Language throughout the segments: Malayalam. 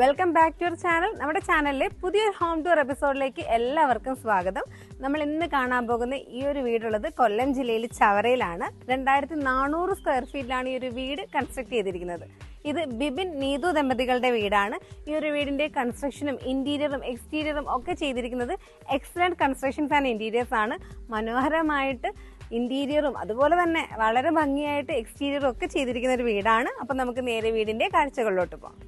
Welcome back to your channel. നമ്മുടെ ചാനലിലെ പുതിയൊരു ഹോം ടൂർ എപ്പിസോഡിലേക്ക് എല്ലാവർക്കും സ്വാഗതം. നമ്മൾ ഇന്ന് കാണാൻ പോകുന്ന ഈ ഒരു വീടുള്ളത് കൊല്ലം ജില്ലയിൽ ചവറയിലാണ് രണ്ടായിരത്തി നാനൂറ് സ്ക്വയർ ഫീറ്റിലാണ് ഈ ഒരു വീട് കൺസ്ട്രക്ട് ചെയ്തിരിക്കുന്നത്. ഇത് ബിബിൻ നീതു ദമ്പതികളുടെ വീടാണ്. ഈ ഒരു വീടിന്റെ കൺസ്ട്രക്ഷനും ഇന്റീരിയറും എക്സ്റ്റീരിയറും ഒക്കെ ചെയ്തിരിക്കുന്നത് എക്സലന്റ് കൺസ്ട്രക്ഷൻസ് ആൻഡ് ഇന്റീരിയേഴ്സ് ആണ്. മനോഹരമായിട്ട് ഇന്റീരിയറും അതുപോലെ തന്നെ വളരെ ഭംഗിയായിട്ട് എക്സ്റ്റീരിയറും ഒക്കെ ചെയ്തിരിക്കുന്ന ഒരു വീടാണ്. അപ്പം നമുക്ക് നേരെ വീടിന്റെ കാഴ്ചകളിലോട്ട് പോകാം.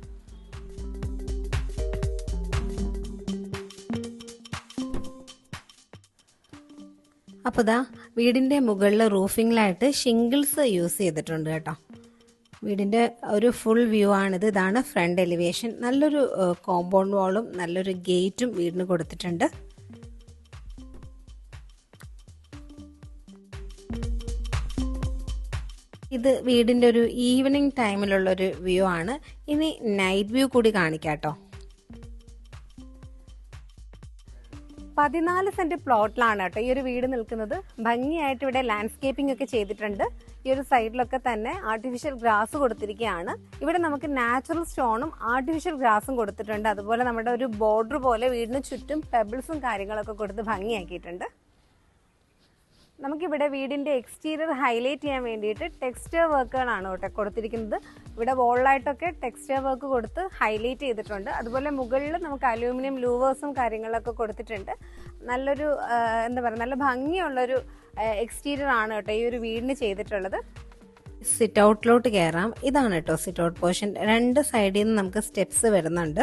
അപ്പോൾ ദാ വീടിന്റെ മുകളിൽ റൂഫിങ്ങിലായിട്ട് ഷിംഗിൾസ് യൂസ് ചെയ്തിട്ടുണ്ട് കേട്ടോ. വീടിന്റെ ഒരു ഫുൾ വ്യൂ ആണിത്. ഇതാണ് ഫ്രണ്ട് എലിവേഷൻ നല്ലൊരു കോമ്പൗണ്ട് വാളും നല്ലൊരു ഗേറ്റും വീടിന് കൊടുത്തിട്ടുണ്ട്. ഇത് വീടിന്റെ ഒരു ഈവനിങ് ടൈമിലുള്ള ഒരു വ്യൂ ആണ്. ഇനി നൈറ്റ് വ്യൂ കൂടി കാണിക്കാം പതിനാല് സെന്റ് പ്ലോട്ടിലാണ് കേട്ടോ ഈ ഒരു വീട് നിൽക്കുന്നത്. ഭംഗിയായിട്ട് ഇവിടെ ലാൻഡ്സ്കേപ്പിംഗ് ഒക്കെ ചെയ്തിട്ടുണ്ട്. ഈ ഒരു സൈഡിലൊക്കെ തന്നെ ആർട്ടിഫിഷ്യൽ ഗ്രാസ് കൊടുത്തിരിക്കുകയാണ്. ഇവിടെ നമുക്ക് നാച്ചുറൽ സ്റ്റോണും ആർട്ടിഫിഷ്യൽ ഗ്രാസും കൊടുത്തിട്ടുണ്ട്. അതുപോലെ നമ്മുടെ ഒരു ബോർഡർ പോലെ വീടിന് ചുറ്റും പെബിൾസും കാര്യങ്ങളൊക്കെ കൊടുത്ത് ഭംഗിയാക്കിയിട്ടുണ്ട്. നമുക്കിവിടെ വീടിന്റെ എക്സ്റ്റീരിയർ ഹൈലൈറ്റ് ചെയ്യാൻ വേണ്ടിയിട്ട് ടെക്സ്റ്റർ വർക്കുകളാണ് കേട്ടോ കൊടുത്തിരിക്കുന്നത്. ഇവിടെ വോളിലായിട്ടൊക്കെ ടെക്സ്റ്റർ വർക്ക് കൊടുത്ത് ഹൈലൈറ്റ് ചെയ്തിട്ടുണ്ട്. അതുപോലെ മുകളിൽ നമുക്ക് അലൂമിനിയം ലൂവേഴ്സും കാര്യങ്ങളൊക്കെ കൊടുത്തിട്ടുണ്ട്. നല്ലൊരു എന്താ പറയുക നല്ല ഭംഗിയുള്ളൊരു എക്സ്റ്റീരിയർ ആണ് കേട്ടോ ഈ ഒരു വീടിന് ചെയ്തിട്ടുള്ളത്. സിറ്റ് ഔട്ടിലോട്ട് കയറാം ഇതാണ് കേട്ടോ സിറ്റ് ഔട്ട് പോർഷൻ രണ്ട് സൈഡിൽ നിന്ന് നമുക്ക് സ്റ്റെപ്സ് വരുന്നുണ്ട്.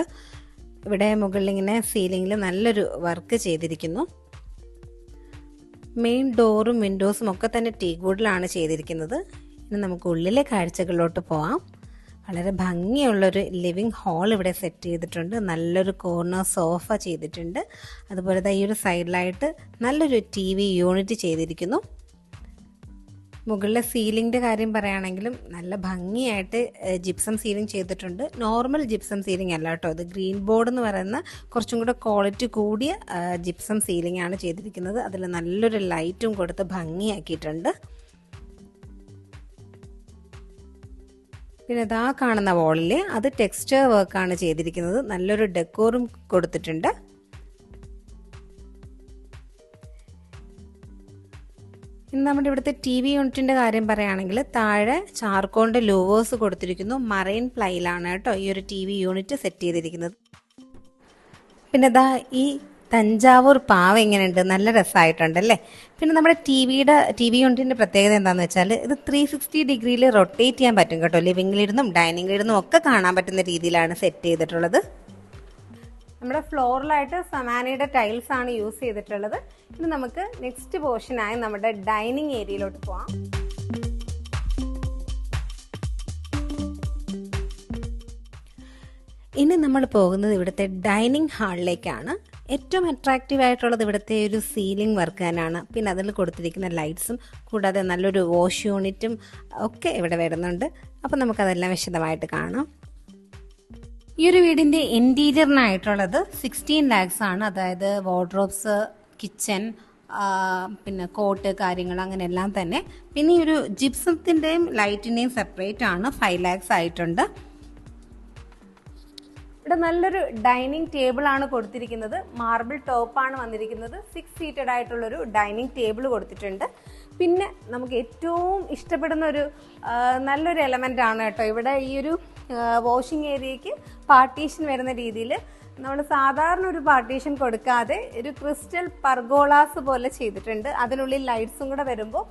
ഇവിടെ മുകളിൽ ഇങ്ങനെ സീലിംഗിൽ നല്ലൊരു വർക്ക് ചെയ്തിരിക്കുന്നു. മെയിൻ ഡോറും വിൻഡോസും ഒക്കെ തന്നെ ടീ വുഡിലാണ് ചെയ്തിരിക്കുന്നത്. ഇനി നമുക്ക് ഉള്ളിലെ കാഴ്ചകളിലോട്ട് പോവാം. വളരെ ഭംഗിയുള്ളൊരു ലിവിങ് ഹാൾ ഇവിടെ സെറ്റ് ചെയ്തിട്ടുണ്ട്. നല്ലൊരു കോർണർ സോഫ ചെയ്തിട്ടുണ്ട്. അതുപോലെ തന്നെ ഈ ഒരു സൈഡിലായിട്ട് നല്ലൊരു ടി വി യൂണിറ്റ് ചെയ്തിരിക്കുന്നു. മുകളിലെ സീലിംഗിന്റെ കാര്യം പറയുകയാണെങ്കിലും നല്ല ഭംഗിയായിട്ട് ജിപ്സം സീലിംഗ് ചെയ്തിട്ടുണ്ട്. നോർമൽ ജിപ്സം സീലിംഗ് അല്ല കേട്ടോ ഇത്. ഗ്രീൻ ബോർഡ് എന്ന് പറയുന്ന കുറച്ചും കൂടെ ക്വാളിറ്റി കൂടിയ ജിപ്സം സീലിംഗ് ആണ് ചെയ്തിരിക്കുന്നത്. അതിൽ നല്ലൊരു ലൈറ്റും കൊടുത്ത് ഭംഗിയാക്കിയിട്ടുണ്ട്. പിന്നെ ഇതാ കാണുന്ന വോളിൽ അത് ടെക്സ്ചർ വർക്കാണ് ചെയ്തിരിക്കുന്നത്. നല്ലൊരു ഡെക്കോറും കൊടുത്തിട്ടുണ്ട്. ഇന്ന് നമ്മുടെ ഇവിടുത്തെ ടി വി യൂണിറ്റിന്റെ കാര്യം പറയുകയാണെങ്കിൽ താഴെ ചാർക്കോണ്ട് ലോവേഴ്സ് കൊടുത്തിരിക്കുന്നു. മറൈൻ പ്ലൈയിലാണ് കേട്ടോ ഈ ഒരു ടി വി യൂണിറ്റ് സെറ്റ് ചെയ്തിരിക്കുന്നത്. പിന്നെ ദാ ഈ തഞ്ചാവൂർ പാവ ഇങ്ങനെയുണ്ട്. നല്ല രസമായിട്ടുണ്ടല്ലേ? പിന്നെ നമ്മുടെ ടി വിയുടെ ടി വി യൂണിറ്റിന്റെ പ്രത്യേകത എന്താണെന്ന് വെച്ചാൽ ഇത് ത്രീ സിക്സ്റ്റി ഡിഗ്രിയിൽ റൊട്ടേറ്റ് ചെയ്യാൻ പറ്റും കേട്ടോ. ലിവിങ്ങിലിരുന്നും ഡൈനിങ്ങിലിരുന്നും ഒക്കെ കാണാൻ പറ്റുന്ന രീതിയിലാണ് സെറ്റ് ചെയ്തിട്ടുള്ളത്. നമ്മുടെ ഫ്ലോറിലായിട്ട് സമാനയുടെ ടൈൽസ് ആണ് യൂസ് ചെയ്തിട്ടുള്ളത്. ഇനി നമുക്ക് നെക്സ്റ്റ് പോർഷനായി നമ്മുടെ ഡൈനിങ് ഏരിയയിലോട്ട് പോവാം. ഇനി നമ്മൾ പോകുന്നത് ഇവിടുത്തെ ഡൈനിങ് ഹാളിലേക്കാണ് ഏറ്റവും അട്രാക്റ്റീവ് ആയിട്ടുള്ളത് ഇവിടുത്തെ ഒരു സീലിംഗ് വർക്ക് തന്നെയാണ്. പിന്നെ അതിൽ കൊടുത്തിരിക്കുന്ന ലൈറ്റ്സും കൂടാതെ നല്ലൊരു വാഷ് യൂണിറ്റും ഒക്കെ ഇവിടെ വരുന്നുണ്ട്. അപ്പോൾ നമുക്കതെല്ലാം വിശദമായിട്ട് കാണാം. ഈ ഒരു വീടിന്റെ ഇന്റീരിയറിനായിട്ടുള്ളത് സിക്സ്റ്റീൻ ലാക്സ് ആണ്. അതായത് വാർഡ്രോബ്സ് കിച്ചൺ പിന്നെ കോട്ട് കാര്യങ്ങൾ അങ്ങനെ എല്ലാം തന്നെ. പിന്നെ ഈ ഒരു ജിപ്സത്തിന്റെയും ലൈറ്റിന്റെയും സെപ്പറേറ്റ് ആണ്. ഫൈവ് ലാക്സ് ആയിട്ടുണ്ട്. ഇവിടെ നല്ലൊരു ഡൈനിങ് ടേബിൾ ആണ് കൊടുത്തിരിക്കുന്നത്. മാർബിൾ ടോപ്പാണ് വന്നിരിക്കുന്നത്. സിക്സ് സീറ്റഡ് ആയിട്ടുള്ളൊരു ഡൈനിങ് ടേബിൾ കൊടുത്തിട്ടുണ്ട്. പിന്നെ നമുക്ക് ഏറ്റവും ഇഷ്ടപ്പെടുന്ന ഒരു നല്ലൊരു എലമെന്റ് ആണ് കേട്ടോ. ഇവിടെ ഈ ഒരു വാഷിംഗ് ഏരിയയ്ക്ക് പാർട്ടീഷൻ വരുന്ന രീതിയിൽ നമ്മൾ സാധാരണ ഒരു പാർട്ടീഷൻ കൊടുക്കാതെ ഒരു ക്രിസ്റ്റൽ പർഗോളാസ് പോലെ ചെയ്തിട്ടുണ്ട്. അതിനുള്ളിൽ ലൈറ്റ്സും കൂടെ വരുമ്പോൾ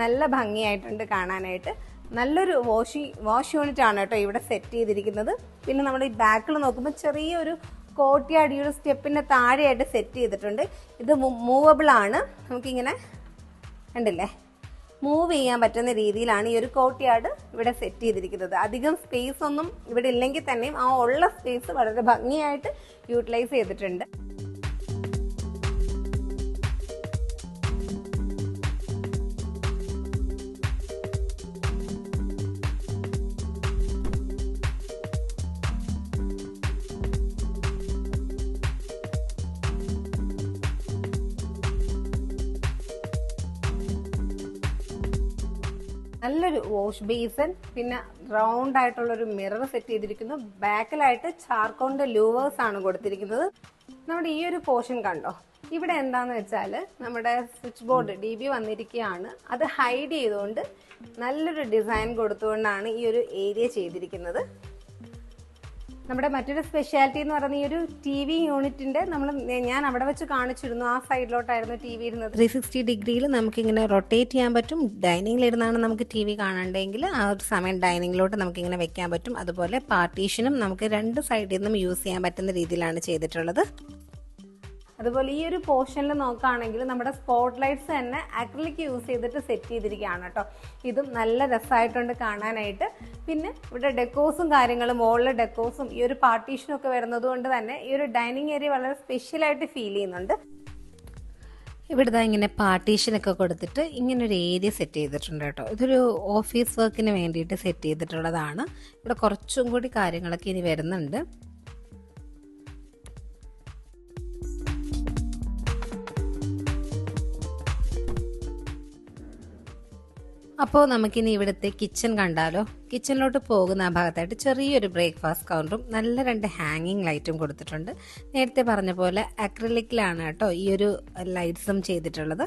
നല്ല ഭംഗിയായിട്ടുണ്ട് കാണാനായിട്ട്. നല്ലൊരു വാഷി വാഷ് യൂണിറ്റ് ആണ് കേട്ടോ ഇവിടെ സെറ്റ് ചെയ്തിരിക്കുന്നത്. പിന്നെ നമ്മൾ ഈ ബാക്കിൽ നോക്കുമ്പോൾ ചെറിയൊരു കോട്ടിയാടി ഒരു സ്റ്റെപ്പിന്റെ താഴെയായിട്ട് സെറ്റ് ചെയ്തിട്ടുണ്ട്. ഇത് മൂവബിൾ ആണ്. നമുക്കിങ്ങനെ കണ്ടില്ലേ? മൂവ് ചെയ്യാൻ പറ്റുന്ന രീതിയിലാണ് ഈ ഒരു കോട്ടിയാട് ഇവിടെ സെറ്റ് ചെയ്തിരിക്കുന്നത്. അധികം സ്പേസ് ഒന്നും ഇവിടെ ഇല്ലെങ്കിൽ തന്നെയും ആ ഉള്ള സ്പേസ് വളരെ ഭംഗിയായിട്ട് യൂട്ടിലൈസ് ചെയ്തിട്ടുണ്ട്. നല്ലൊരു വാഷ് ബേസൻ പിന്നെ റൗണ്ട് ആയിട്ടുള്ള ഒരു മിറർ സെറ്റ് ചെയ്തിരിക്കുന്നു. ബാക്കിലായിട്ട് ചാർക്കോണിന്റെ ലൂവേഴ്സ് ആണ് കൊടുത്തിരിക്കുന്നത്. നമ്മുടെ ഈ ഒരു പോർഷൻ കണ്ടോ? ഇവിടെ എന്താന്ന് വെച്ചാൽ നമ്മുടെ സ്വിച്ച് ബോർഡ് ഡി ബി വന്നിരിക്കുകയാണ്. അത് ഹൈഡ് ചെയ്തുകൊണ്ട് നല്ലൊരു ഡിസൈൻ കൊടുത്തുകൊണ്ടാണ് ഈ ഒരു ഏരിയ ചെയ്തിരിക്കുന്നത്. നമ്മുടെ മറ്റൊരു സ്പെഷ്യാലിറ്റി എന്ന് പറയുന്ന ഈ ഒരു ടി വി യൂണിറ്റിന്റെ നമ്മൾ ഞാൻ അവിടെ വെച്ച് കാണിച്ചിരുന്നു. ആ സൈഡിലോട്ടായിരുന്നു ടി വി ഇരുന്നത്. ത്രീ സിക്സ്റ്റി ഡിഗ്രിയിൽ നമുക്കിങ്ങനെ റൊട്ടേറ്റ് ചെയ്യാൻ പറ്റും. ഡൈനിങ്ങിൽ ഇരുന്നാണ് നമുക്ക് ടി വി കാണണ്ടെങ്കിൽ ആ ഒരു സമയം ഡൈനിങ്ങിലോട്ട് നമുക്കിങ്ങനെ വെക്കാൻ പറ്റും. അതുപോലെ പാർട്ടീഷനും നമുക്ക് രണ്ട് സൈഡിൽ നിന്നും യൂസ് ചെയ്യാൻ പറ്റുന്ന രീതിയിലാണ് ചെയ്തിട്ടുള്ളത്. അതുപോലെ ഈ ഒരു പോർഷനിൽ നോക്കുകയാണെങ്കിൽ നമ്മുടെ സ്പോട്ട് ലൈറ്റ്സ് തന്നെ അക്രിലിക് യൂസ് ചെയ്തിട്ട് സെറ്റ് ചെയ്തിരിക്കുകയാണ് കേട്ടോ. ഇതും നല്ല രസമായിട്ടുണ്ട് കാണാനായിട്ട്. പിന്നെ ഇവിടെ ഡെക്കോസും കാര്യങ്ങളും മുകളിലെ ഡെക്കോസും ഈ ഒരു പാർട്ടീഷനും ഒക്കെ വരുന്നത് കൊണ്ട് തന്നെ ഈ ഒരു ഡൈനിങ് ഏരിയ വളരെ സ്പെഷ്യലായിട്ട് ഫീൽ ചെയ്യുന്നുണ്ട്. ഇവിടുത്തെ ഇങ്ങനെ പാർട്ടീഷനൊക്കെ കൊടുത്തിട്ട് ഇങ്ങനെ ഒരു ഏരിയ സെറ്റ് ചെയ്തിട്ടുണ്ട് കേട്ടോ. ഇതൊരു ഓഫീസ് വർക്കിന് വേണ്ടിയിട്ട് സെറ്റ് ചെയ്തിട്ടുള്ളതാണ്. ഇവിടെ കുറച്ചും കൂടി കാര്യങ്ങളൊക്കെ ഇനി വരുന്നുണ്ട്. അപ്പോൾ നമുക്കിനി ഇവിടുത്തെ കിച്ചൺ കണ്ടാലോ? കിച്ചണിലോട്ട് പോകുന്ന ആ ഭാഗത്തായിട്ട് ചെറിയൊരു ബ്രേക്ക്ഫാസ്റ്റ് കൗണ്ടറും നല്ല രണ്ട് ഹാങ്ങിങ് ലൈറ്റും കൊടുത്തിട്ടുണ്ട്. നേരത്തെ പറഞ്ഞ പോലെ അക്രലിക്കിലാണ് കേട്ടോ ഈ ഒരു ലൈറ്റ്സും ചെയ്തിട്ടുള്ളത്.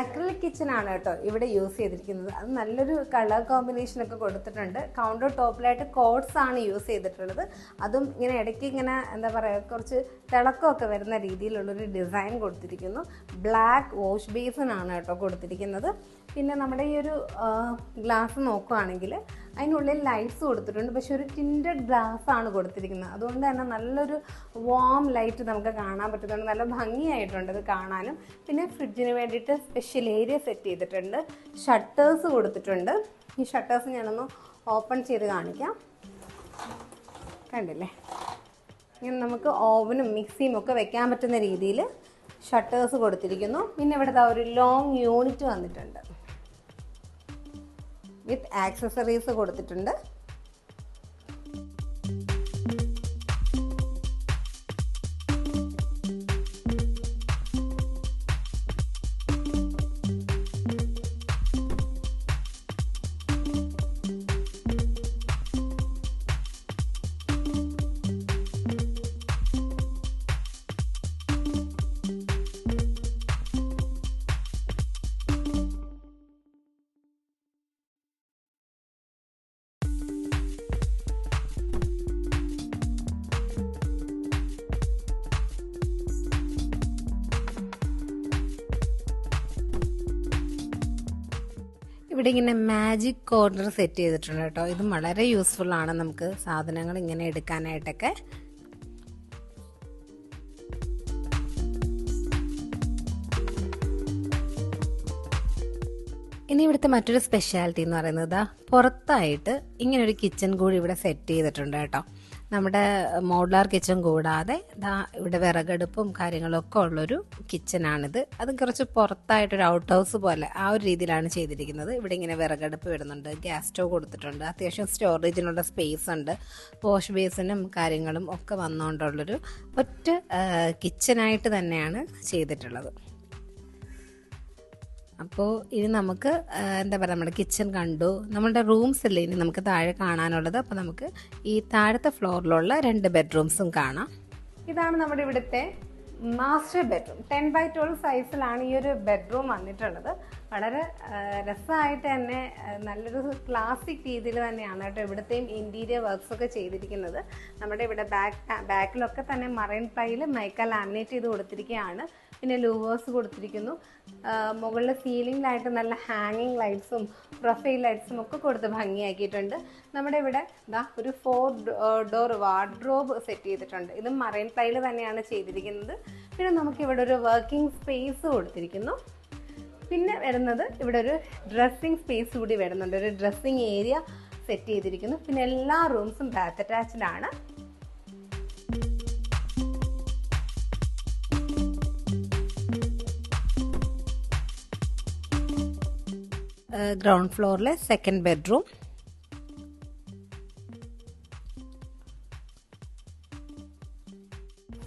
അക്രലിക് കിച്ചൺ ആണ് കേട്ടോ ഇവിടെ യൂസ് ചെയ്തിരിക്കുന്നത്. അത് നല്ലൊരു കളർ കോമ്പിനേഷൻ ഒക്കെ കൊടുത്തിട്ടുണ്ട്. കൗണ്ടർ ടോപ്പിലായിട്ട് കോഡ്സ് ആണ് യൂസ് ചെയ്തിട്ടുള്ളത്. അതും ഇങ്ങനെ ഇടയ്ക്ക് ഇങ്ങനെ എന്താ പറയുക കുറച്ച് തിളക്കമൊക്കെ വരുന്ന രീതിയിലുള്ളൊരു ഡിസൈൻ കൊടുത്തിരിക്കുന്നു. ബ്ലാക്ക് വാഷ് ബേസിൻ ആണ് കേട്ടോ കൊടുത്തിരിക്കുന്നത്. പിന്നെ നമ്മുടെ ഈ ഒരു ഗ്ലാസ് നോക്കുകയാണെങ്കിൽ അതിനുള്ളിൽ ലൈറ്റ്സ് കൊടുത്തിട്ടുണ്ട്. പക്ഷെ ഒരു ടിന്റഡ് ഗ്ലാസ് ആണ് കൊടുത്തിരിക്കുന്നത്. അതുകൊണ്ട് തന്നെ നല്ലൊരു വാം ലൈറ്റ് നമുക്ക് കാണാൻ പറ്റുന്നുണ്ട്. നല്ല ഭംഗിയായിട്ടുണ്ട് ഇത് കാണാനും. പിന്നെ ഫ്രിഡ്ജിന് വേണ്ടിയിട്ട് സ്പെഷ്യൽ ഏരിയ സെറ്റ് ചെയ്തിട്ടുണ്ട്. ഷട്ടേഴ്സ് കൊടുത്തിട്ടുണ്ട്. ഈ ഷട്ടേഴ്സ് ഞാനൊന്ന് ഓപ്പൺ ചെയ്ത് കാണിക്കാം. കണ്ടില്ലേ? ഇങ്ങനെ നമുക്ക് ഓവനും മിക്സിയും ഒക്കെ വെക്കാൻ പറ്റുന്ന രീതിയിൽ ഷട്ടേഴ്സ് കൊടുത്തിരിക്കുന്നു. പിന്നെ ഇവിടുത്തെ ഒരു ലോങ് യൂണിറ്റ് വന്നിട്ടുണ്ട്. വിത്ത് ആക്സസറീസ് കൊടുത്തിട്ടുണ്ട്. ഇവിടെ ഇങ്ങനെ മാജിക് കോർണർ സെറ്റ് ചെയ്തിട്ടുണ്ട് കേട്ടോ. ഇത് വളരെ യൂസ്ഫുൾ ആണ് നമുക്ക് സാധനങ്ങൾ ഇങ്ങനെ എടുക്കാനായിട്ടൊക്കെ. ഇനി ഇവിടുത്തെ മറ്റൊരു സ്പെഷ്യാലിറ്റി എന്ന് പറയുന്നത് പുറത്തായിട്ട് ഇങ്ങനെ ഒരു കിച്ചൺ കൂടി ഇവിടെ സെറ്റ് ചെയ്തിട്ടുണ്ട് കേട്ടോ. നമ്മുടെ മോഡുലാർ കിച്ചൺ കൂടാതെ ദാ ഇവിടെ വിറകടുപ്പും കാര്യങ്ങളൊക്കെ ഉള്ളൊരു കിച്ചനാണിത് അത് കുറച്ച് പുറത്തായിട്ടൊരു ഔട്ട് ഹൗസ് പോലെ ആ ഒരു രീതിയിലാണ് ചെയ്തിരിക്കുന്നത്. ഇവിടെ ഇങ്ങനെ വിറകടുപ്പ് വരുന്നുണ്ട് ഗ്യാസ് സ്റ്റോവ് കൊടുത്തിട്ടുണ്ട് അത്യാവശ്യം സ്റ്റോറേജിനുള്ള സ്പേസ് ഉണ്ട്. വാഷ് ബേസിനും കാര്യങ്ങളും ഒക്കെ വന്നുകൊണ്ടുള്ളൊരു ഒറ്റ കിച്ചനായിട്ട് തന്നെയാണ് ചെയ്തിട്ടുള്ളത്. അപ്പോൾ ഇനി നമുക്ക് എന്താ പറയുക നമ്മുടെ കിച്ചൺ കണ്ടു. നമ്മളുടെ റൂംസ് അല്ലേ ഇനി നമുക്ക് താഴെ കാണാനുള്ളത്? അപ്പോൾ നമുക്ക് ഈ താഴത്തെ ഫ്ലോറിലുള്ള രണ്ട് ബെഡ്റൂംസും കാണാം. ഇതാണ് നമ്മുടെ ഇവിടുത്തെ master bedroom ten by twelve സൈസിലാണ് ഈ ഒരു ബെഡ്റൂം വന്നിട്ടുള്ളത്. വളരെ രസമായിട്ട് തന്നെ നല്ലൊരു ക്ലാസിക് രീതിയിൽ തന്നെയാണ് കേട്ടോ ഇവിടുത്തെയും ഇന്റീരിയർ വർക്ക്സ് ഒക്കെ ചെയ്തിരിക്കുന്നത്. നമ്മുടെ ഇവിടെ ബാക്ക് ബാക്കിലൊക്കെ തന്നെ മറൈൻ പ്ലൈയിൽ മൈക്ക ലാമിനേറ്റ് ചെയ്ത് കൊടുത്തിരിക്കുകയാണ്. പിന്നെ ലൂവേഴ്സ് കൊടുത്തിരിക്കുന്നു. മുകളിലെ സീലിംഗിലായിട്ട് നല്ല ഹാങ്ങിങ് ലൈറ്റ്സും പ്രൊഫൈൽ ലൈറ്റ്സും ഒക്കെ കൊടുത്ത് ഭംഗിയാക്കിയിട്ടുണ്ട്. നമ്മുടെ ഇവിടെ ദാ ഒരു ഫോർ ഡോർ വാർഡ്രോബ് സെറ്റ് ചെയ്തിട്ടുണ്ട്. ഇതും മറൈൻ പ്ലൈയിൽ തന്നെയാണ് ചെയ്തിരിക്കുന്നത്. പിന്നെ നമുക്കിവിടെ ഒരു വർക്കിംഗ് സ്പേസ് കൊടുത്തിരിക്കുന്നു. പിന്നെ വരുന്നത് ഇവിടെ ഒരു ഡ്രസ്സിങ് സ്പേസ് കൂടി വരുന്നുണ്ട്. ഒരു ഡ്രസ്സിങ് ഏരിയ സെറ്റ് ചെയ്തിരിക്കുന്നു. പിന്നെ എല്ലാ റൂംസും ബാത്ത് അറ്റാച്ച്ഡാണ് ഗ്രൗണ്ട് ഫ്ലോറിലെ സെക്കൻഡ് ബെഡ്റൂം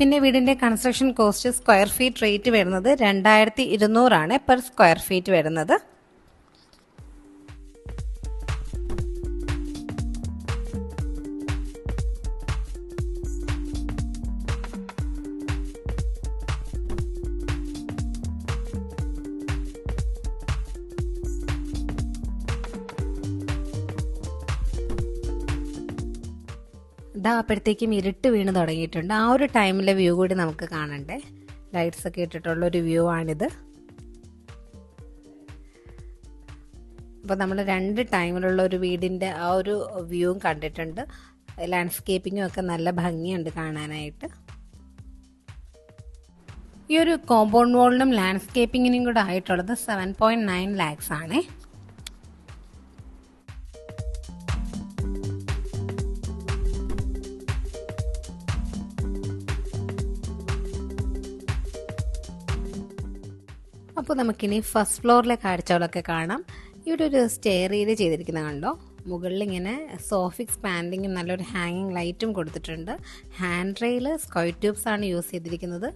പിന്നെ വീടിന്റെ construction cost square feet rate വരുന്നത് രണ്ടായിരത്തി ഇരുന്നൂറാണ് പെർ സ്ക്വയർ ഫീറ്റ് വരുന്നത്. ഇതാ അപ്പോഴത്തേക്കും ഇരുട്ട് വീണ് തുടങ്ങിയിട്ടുണ്ട്. ആ ഒരു ടൈമിലെ വ്യൂ കൂടി നമുക്ക് കാണണ്ടേ? ലൈറ്റ്സ് ഒക്കെ ഇട്ടിട്ടുള്ള ഒരു വ്യൂ ആണിത്. അപ്പോൾ നമ്മൾ രണ്ട് ടൈമിലുള്ള ഒരു വീടിന്റെ ആ ഒരു വ്യൂവും കണ്ടിട്ടുണ്ട്. ലാൻഡ്സ്കേപ്പിങ്ങും ഒക്കെ നല്ല ഭംഗിയുണ്ട് കാണാനായിട്ട്. ഈ ഒരു കോമ്പൗണ്ട് വാളിനും ലാൻഡ്സ്കേപ്പിങ്ങിനും കൂടെ ആയിട്ടുള്ളത് സെവൻ പോയിന്റ് നയൻ ലാക്സ് ആണേ. അപ്പോൾ നമുക്കിനി ഫസ്റ്റ് ഫ്ലോറിലെ കാഴ്ചകളൊക്കെ കാണാം. ഇവിടെ ഒരു സ്റ്റെയർ ഏരിയ ചെയ്തിരിക്കുന്നത് കണ്ടോ? മുകളിൽ ഇങ്ങനെ സോഫിക്സ് പാൻഡിങ്ങും നല്ലൊരു ഹാങ്ങിങ് ലൈറ്റും കൊടുത്തിട്ടുണ്ട്. ഹാൻഡ് റെയിൽ സ്കോയ് ട്യൂബ്സ് ആണ് യൂസ് ചെയ്തിരിക്കുന്നത്.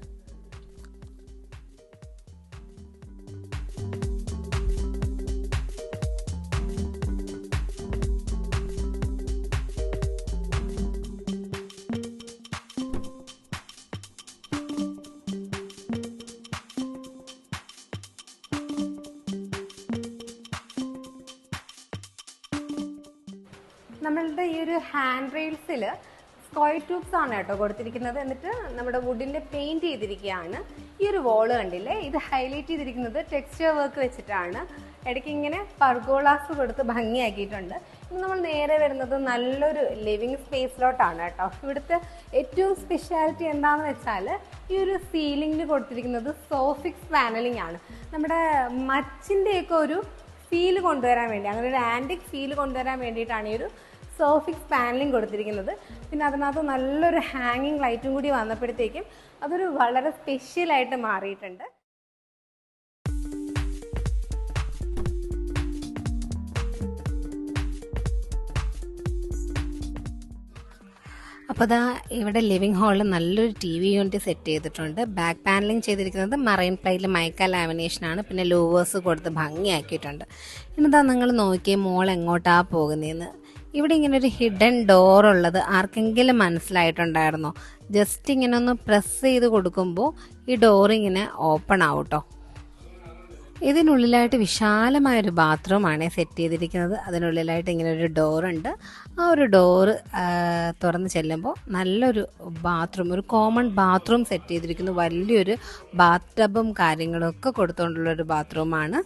നമ്മളുടെ ഈ ഒരു ഹാൻഡ് റെയിൽസിൽ സ്ക്വയർ ട്യൂബ്സ് ആണ് കേട്ടോ കൊടുത്തിരിക്കുന്നത്. എന്നിട്ട് നമ്മുടെ വുഡിന്റെ പെയിന്റ് ചെയ്തിരിക്കുകയാണ്. ഈ ഒരു വോൾ കണ്ടില്ലേ? ഇത് ഹൈലൈറ്റ് ചെയ്തിരിക്കുന്നത് ടെക്സ്ചർ വർക്ക് വെച്ചിട്ടാണ്. ഇടയ്ക്ക് ഇങ്ങനെ പർഗോളാസ് കൊടുത്ത് ഭംഗിയാക്കിയിട്ടുണ്ട്. ഇനി നമ്മൾ നേരെ വരുന്നത് നല്ലൊരു ലിവിങ് സ്പേസിലോട്ടാണ് കേട്ടോ. ഇവിടുത്തെ ഏറ്റവും സ്പെഷ്യാലിറ്റി എന്താണെന്ന് വെച്ചാൽ ഈ ഒരു സീലിംഗിൽ കൊടുത്തിരിക്കുന്നത് സോഫിക്സ് പാനലിംഗ് ആണ്. നമ്മുടെ മച്ചിന്റെയൊക്കെ ഒരു ഫീൽ കൊണ്ടുവരാൻ വേണ്ടി അങ്ങനെ ഒരു ആന്റിക് ഫീൽ കൊണ്ടുവരാൻ വേണ്ടിയിട്ടാണ് ഈ ഒരു സോഫിക്സ് പാനലിംഗ് കൊടുത്തിരിക്കുന്നത്. പിന്നെ അതിനകത്ത് നല്ലൊരു ഹാങ്ങിങ് ലൈറ്റും കൂടി വന്നപ്പോഴത്തേക്കും അതൊരു വളരെ സ്പെഷ്യലായിട്ട് മാറിയിട്ടുണ്ട്. അപ്പോൾ ഇതാ ഇവിടെ ലിവിംഗ് ഹാളിൽ നല്ലൊരു ടി വി യൂണിറ്റ് സെറ്റ് ചെയ്തിട്ടുണ്ട്. ബാക്ക് പാനലിംഗ് ചെയ്തിരിക്കുന്നത് മറൈൻ പ്ലൈറ്റിൽ മൈക്ക ലാമിനേഷനാണ് പിന്നെ ലൂവേഴ്സ് കൊടുത്ത് ഭംഗിയാക്കിയിട്ടുണ്ട്. ഇനിതാ നിങ്ങൾ നോക്കിയേ മോൾ എങ്ങോട്ടാണ് പോകുന്നതെന്ന് ഇവിടെ ഇങ്ങനെ ഒരു ഹിഡൻ ഡോർ ഉള്ളത് ആർക്കെങ്കിലും മനസ്സിലായിട്ടുണ്ടായിരുന്നോ? ജസ്റ്റ് ഇങ്ങനെ ഒന്ന് പ്രസ് ചെയ്ത് കൊടുക്കുമ്പോൾ ഈ ഡോർ ഇങ്ങനെ ഓപ്പൺ ആവും കേട്ടോ ഇതിനുള്ളിലായിട്ട് വിശാലമായൊരു ബാത്റൂമാണ് സെറ്റ് ചെയ്തിരിക്കുന്നത്. അതിനുള്ളിലായിട്ട് ഇങ്ങനെ ഒരു ഡോറുണ്ട് ആ ഒരു ഡോറ് തുറന്ന് ചെല്ലുമ്പോൾ നല്ലൊരു ബാത്റൂം ഒരു കോമൺ ബാത്റൂം സെറ്റ് ചെയ്തിരിക്കുന്നു. വലിയൊരു ബാത്ത് ടബും കാര്യങ്ങളൊക്കെ കൊടുത്തുകൊണ്ടുള്ളൊരു ബാത്റൂമാണ്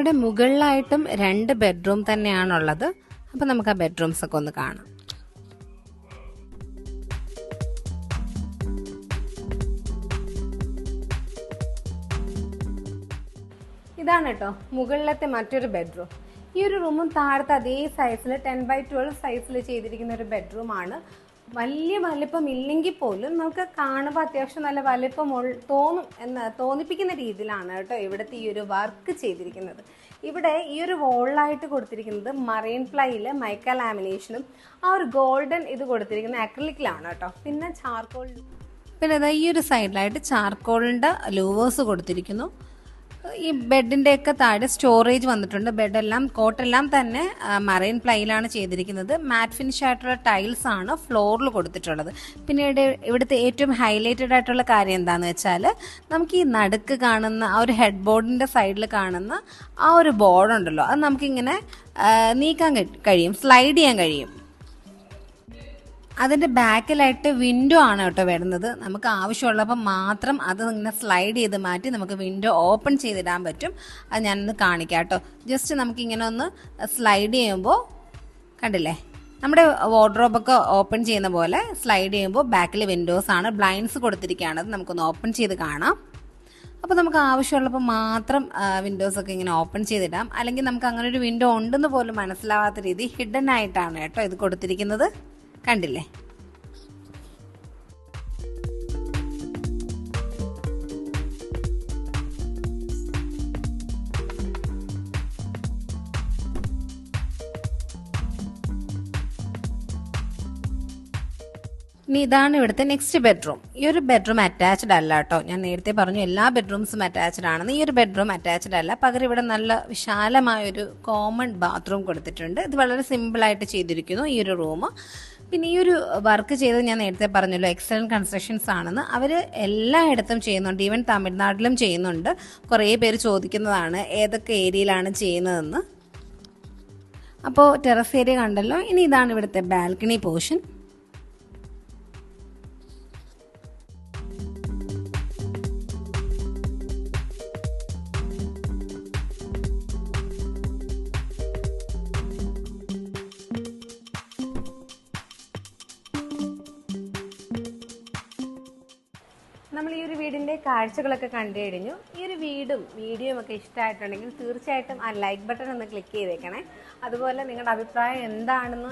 ഇവിടെ മുകളിലായിട്ടും രണ്ട് ബെഡ്റൂം തന്നെയാണുള്ളത്. അപ്പം നമുക്ക് ആ ബെഡ്റൂംസ് ഒക്കെ ഒന്ന് കാണാം. ഇതാണ് കേട്ടോ മുകളിലത്തെ മറ്റൊരു ബെഡ്റൂം. ഈ ഒരു റൂമും താഴത്തെ അതേ സൈസിൽ ടെൻ ബൈ ട്വൽവ് സൈസിൽ ചെയ്തിരിക്കുന്ന ഒരു ബെഡ്റൂമാണ്. വലിയ വലിപ്പം ഇല്ലെങ്കിൽ പോലും നമുക്ക് കാണുമ്പോൾ അത്യാവശ്യം നല്ല വലിപ്പം തോന്നും എന്ന് തോന്നിപ്പിക്കുന്ന രീതിയിലാണ് കേട്ടോ ഇവിടുത്തെ ഈ ഒരു വർക്ക് ചെയ്തിരിക്കുന്നത്. ഇവിടെ ഈ ഒരു വോളായിട്ട് കൊടുത്തിരിക്കുന്നത് മറൈൻ ഫ്ലൈയിൽ മൈക്ക ലാമിനേഷനും ആ ഒരു ഗോൾഡൻ ഇത് കൊടുത്തിരിക്കുന്ന അക്രിലിക്കിലാണ് കേട്ടോ. പിന്നെ ചാർക്കോൾ പിന്നെ ഈ ഒരു സൈഡിലായിട്ട് ചാർക്കോളിന്റെ ലൂവേഴ്സ് കൊടുത്തിരിക്കുന്നു. ഈ ബെഡിന്റെ ഒക്കെ താഴെ സ്റ്റോറേജ് വന്നിട്ടുണ്ട്. ബെഡെല്ലാം കോട്ടെല്ലാം തന്നെ മറൈൻ പ്ലൈലാണ് ചെയ്തിരിക്കുന്നത്. മാറ്റ് ഫിനിഷ് ആയിട്ടുള്ള ടൈൽസ് ആണ് ഫ്ലോറിൽ കൊടുത്തിട്ടുള്ളത്. പിന്നീട് ഇവിടുത്തെ ഏറ്റവും ഹൈലൈറ്റഡ് ആയിട്ടുള്ള കാര്യം എന്താണെന്ന് വെച്ചാൽ നമുക്ക് ഈ നടുക്ക് കാണുന്ന ആ ഒരു ഹെഡ് ബോർഡിന്റെ സൈഡിൽ കാണുന്ന ആ ഒരു ബോർഡ് ഉണ്ടല്ലോ അത് നമുക്കിങ്ങനെ നീക്കാൻ കഴി- കഴിയും സ്ലൈഡ് ചെയ്യാൻ കഴിയും. അതിന്റെ ബാക്കിലായിട്ട് വിൻഡോ ആണ് കേട്ടോ വരുന്നത്. നമുക്ക് ആവശ്യമുള്ളപ്പോൾ മാത്രം അത് ഇങ്ങനെ സ്ലൈഡ് ചെയ്ത് മാറ്റി നമുക്ക് വിൻഡോ ഓപ്പൺ ചെയ്തിടാൻ പറ്റും. അത് ഞാനൊന്ന് കാണിക്കാം കേട്ടോ. ജസ്റ്റ് നമുക്ക് ഇങ്ങനെ ഒന്ന് സ്ലൈഡ് ചെയ്യുമ്പോൾ കണ്ടില്ലേ? നമ്മുടെ വാർഡ്രോബൊക്കെ ഓപ്പൺ ചെയ്യുന്ന പോലെ സ്ലൈഡ് ചെയ്യുമ്പോൾ ബാക്കിൽ വിൻഡോസ് ആണ്. ബ്ലൈൻഡ്സ് കൊടുത്തിരിക്കുകയാണ്. അത് നമുക്കൊന്ന് ഓപ്പൺ ചെയ്ത് കാണാം. അപ്പോൾ നമുക്ക് ആവശ്യമുള്ളപ്പോൾ മാത്രം വിൻഡോസ് ഒക്കെ ഇങ്ങനെ ഓപ്പൺ ചെയ്തിടാം. അല്ലെങ്കിൽ നമുക്ക് അങ്ങനെ ഒരു വിൻഡോ ഉണ്ടെന്ന് പോലും മനസ്സിലാവാത്ത രീതി ഹിഡൻ ആയിട്ടാണ് കേട്ടോ ഇത് കൊടുത്തിരിക്കുന്നത്. കണ്ടില്ലേ? ഇനി ഇതാണ് ഇവിടുത്തെ നെക്സ്റ്റ് ബെഡ്റൂം ഈ ഒരു ബെഡ്റൂം അറ്റാച്ച്ഡ് അല്ല കേട്ടോ ഞാൻ നേരത്തെ പറഞ്ഞു എല്ലാ ബെഡ്റൂംസും അറ്റാച്ച്ഡ് ആണെന്ന്. ഈ ഒരു ബെഡ്റൂം അറ്റാച്ച്ഡ് അല്ല. പകരം ഇവിടെ നല്ല വിശാലമായ ഒരു കോമൺ ബാത്റൂം കൊടുത്തിട്ടുണ്ട്. ഇത് വളരെ സിമ്പിളായിട്ട് ചെയ്തിരിക്കുന്നു ഈ ഒരു റൂം പിന്നെ ഈ ഒരു വർക്ക് ചെയ്തത് ഞാൻ നേരത്തെ പറഞ്ഞല്ലോ എക്സലന്റ് കൺസ്ട്രക്ഷൻസ് ആണെന്ന്. അവർ എല്ലായിടത്തും ചെയ്യുന്നുണ്ട്. ഈവൻ തമിഴ്നാട്ടിലും ചെയ്യുന്നുണ്ട്. കുറേ പേര് ചോദിക്കുന്നതാണ് ഏതൊക്കെ ഏരിയയിലാണ് ചെയ്യുന്നതെന്ന്. അപ്പോൾ ടെറസ് ഏരിയ കണ്ടല്ലോ. ഇനി ഇതാണ് ഇവിടുത്തെ ബാൽക്കണി പോർഷൻ നമ്മൾ ഈ ഒരു വീടിന്റെ കാഴ്ചകളൊക്കെ കണ്ടു കഴിഞ്ഞു. ഈ ഒരു വീടും വീഡിയോയും ഒക്കെ ഇഷ്ടമായിട്ടുണ്ടെങ്കിൽ തീർച്ചയായിട്ടും ആ ലൈക്ക് ബട്ടൺ ഒന്ന് ക്ലിക്ക് ചെയ്തേക്കണേ. അതുപോലെ നിങ്ങളുടെ അഭിപ്രായം എന്താണെന്ന്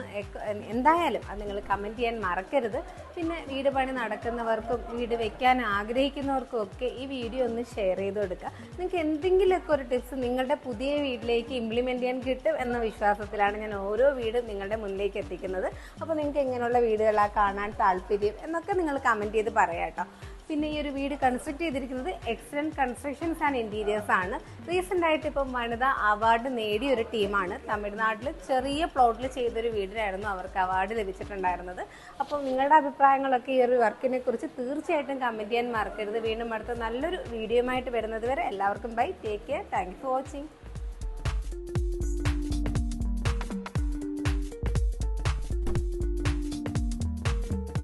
എന്തായാലും അത് നിങ്ങൾ കമന്റ് ചെയ്യാൻ മറക്കരുത്. പിന്നെ വീട് പണി നടക്കുന്നവർക്കും വീട് വെക്കാൻ ആഗ്രഹിക്കുന്നവർക്കും ഒക്കെ ഈ വീഡിയോ ഒന്ന് ഷെയർ ചെയ്ത് കൊടുക്കുക. നിങ്ങൾക്ക് എന്തെങ്കിലുമൊക്കെ ഒരു ടിപ്സ് നിങ്ങളുടെ പുതിയ വീട്ടിലേക്ക് ഇംപ്ലിമെന്റ് ചെയ്യാൻ കിട്ടും എന്ന വിശ്വാസത്തിലാണ് ഞാൻ ഓരോ വീടും നിങ്ങളുടെ മുന്നിലേക്ക് എത്തിക്കുന്നത്. അപ്പോൾ നിങ്ങൾക്ക് എങ്ങനെയുള്ള വീടുകളാണ് കാണാൻ താല്പര്യം എന്നൊക്കെ നിങ്ങൾ കമന്റ് ചെയ്ത് പറയാം കേട്ടോ പിന്നെ ഈ ഒരു വീട് കൺസ്ട്രക്ട് ചെയ്തിരിക്കുന്നത് എക്സലന്റ് കൺസ്ട്രക്ഷൻസ് ആൻഡ് ഇന്റീരിയേഴ്സ് ആണ്. റീസെന്റ് ആയിട്ട് ഇപ്പം വനിത അവാർഡ് നേടിയ ഒരു ടീമാണ് തമിഴ്നാട്ടിൽ ചെറിയ പ്ലോട്ടിൽ ചെയ്തൊരു വീടിനായിരുന്നു അവർക്ക് അവാർഡ് ലഭിച്ചിട്ടുണ്ടായിരുന്നത്. അപ്പോൾ നിങ്ങളുടെ അഭിപ്രായങ്ങളൊക്കെ ഈ ഒരു വർക്കിനെ കുറിച്ച് തീർച്ചയായിട്ടും കമന്റ് ചെയ്യാൻ മറക്കരുത്. വീണ്ടും അടുത്ത നല്ലൊരു വീഡിയോ ആയിട്ട് വരുന്നത് വരെ എല്ലാവർക്കും bye take care thank for watching